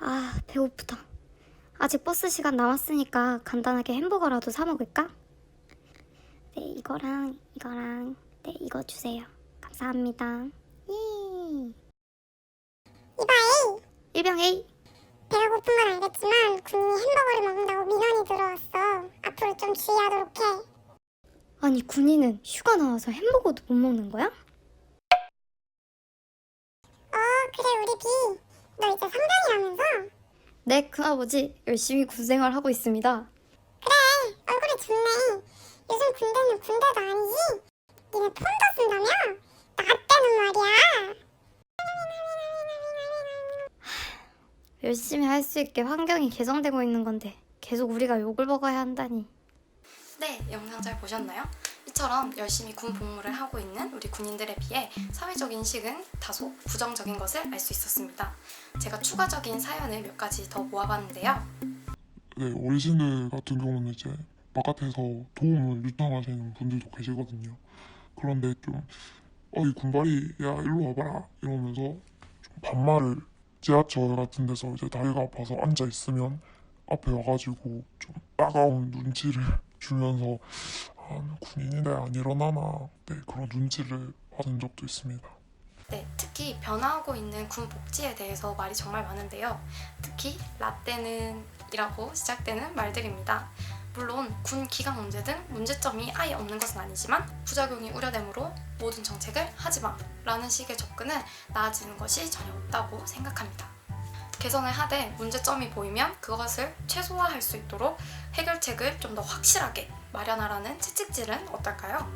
아, 배고프다. 아직 버스 시간 남았으니까 간단하게 햄버거라도 사 먹을까? 네, 이거랑 이거랑 네, 이거 주세요. 감사합니다. 예. 이봐이 일병 A. 배가 고픈 건 알겠지만 군인이 햄버거를 먹는다고 민원이 들어왔어 앞으로 좀 주의하도록 해 아니, 군인은 휴가 나와서 햄버거도 못 먹는 거야? 어, 그래 우리 비. 너 이제 상병이라면서? 네, 큰아버지. 열심히 군 생활 하고 있습니다. 그래, 얼굴이 좋네. 요즘 군대는 군대도 아니지? 니네 폰도 쓴다며? 나 때는 말이야. 열심히 할 수 있게 환경이 개선되고 있는 건데 계속 우리가 욕을 먹어야 한다니. 네, 영상 잘 보셨나요? 이처럼 열심히 군 복무를 하고 있는 우리 군인들에 비해 사회적 인식은 다소 부정적인 것을 알 수 있었습니다. 제가 추가적인 사연을 몇 가지 더 모아봤는데요. 네, 어르신들 같은 경우는 이제 바깥에서 도움을 요청하시는 분들도 계시거든요. 그런데 좀, 어, 이 군발이, 야, 일로 와봐라. 이러면서 좀 반말을 지하철 같은 데서 이제 다리가 아파서 앉아 있으면 앞에 와가지고 좀 따가운 눈치를 주면서 아, 군인인데 안 일어나나. 네, 그런 눈치를 받은 적도 있습니다. 네, 특히 변화하고 있는 군 복지에 대해서 말이 정말 많은데요. 특히 라떼는 이라고 시작되는 말들입니다. 물론 군 기강 문제 등 문제점이 아예 없는 것은 아니지만 부작용이 우려되므로 모든 정책을 하지 마라는 식의 접근은 나아지는 것이 전혀 없다고 생각합니다. 개선을 하되 문제점이 보이면 그것을 최소화할 수 있도록 해결책을 좀 더 확실하게 마련하라는 채찍질은 어떨까요?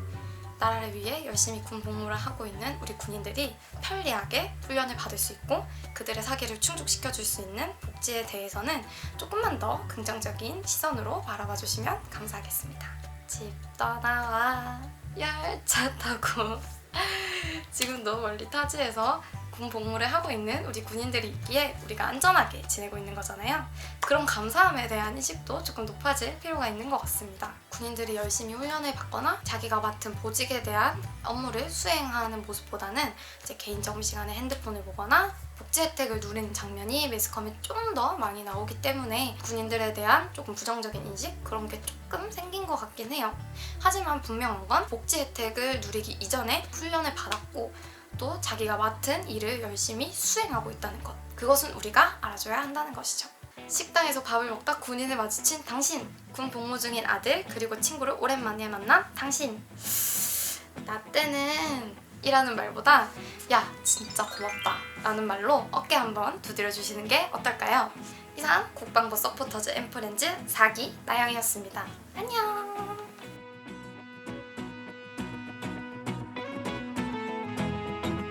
나라를 위해 열심히 군 복무를 하고 있는 우리 군인들이 편리하게 훈련을 받을 수 있고 그들의 사기를 충족시켜 줄 수 있는 복지에 대해서는 조금만 더 긍정적인 시선으로 바라봐 주시면 감사하겠습니다. 집 떠나와 열차 타고 지금도 멀리 타지에서 군 복무를 하고 있는 우리 군인들이 있기에 우리가 안전하게 지내고 있는 거잖아요. 그런 감사함에 대한 인식도 조금 높아질 필요가 있는 것 같습니다. 군인들이 열심히 훈련을 받거나 자기가 맡은 보직에 대한 업무를 수행하는 모습보다는 이제 개인 점심시간에 핸드폰을 보거나 복지 혜택을 누리는 장면이 매스컴에 좀 더 많이 나오기 때문에 군인들에 대한 조금 부정적인 인식 그런 게 조금 생긴 것 같긴 해요. 하지만 분명한 건 복지 혜택을 누리기 이전에 훈련을 받았고 또 자기가 맡은 일을 열심히 수행하고 있다는 것. 그것은 우리가 알아줘야 한다는 것이죠. 식당에서 밥을 먹다 군인을 마주친 당신, 군 복무 중인 아들, 그리고 친구를 오랜만에 만난 당신. 나 때는 이라는 말보다 야 진짜 고맙다 라는 말로 어깨 한번 두드려 주시는 게 어떨까요? 이상 국방부 서포터즈 엠프렌즈 4기 나영이었습니다. 안녕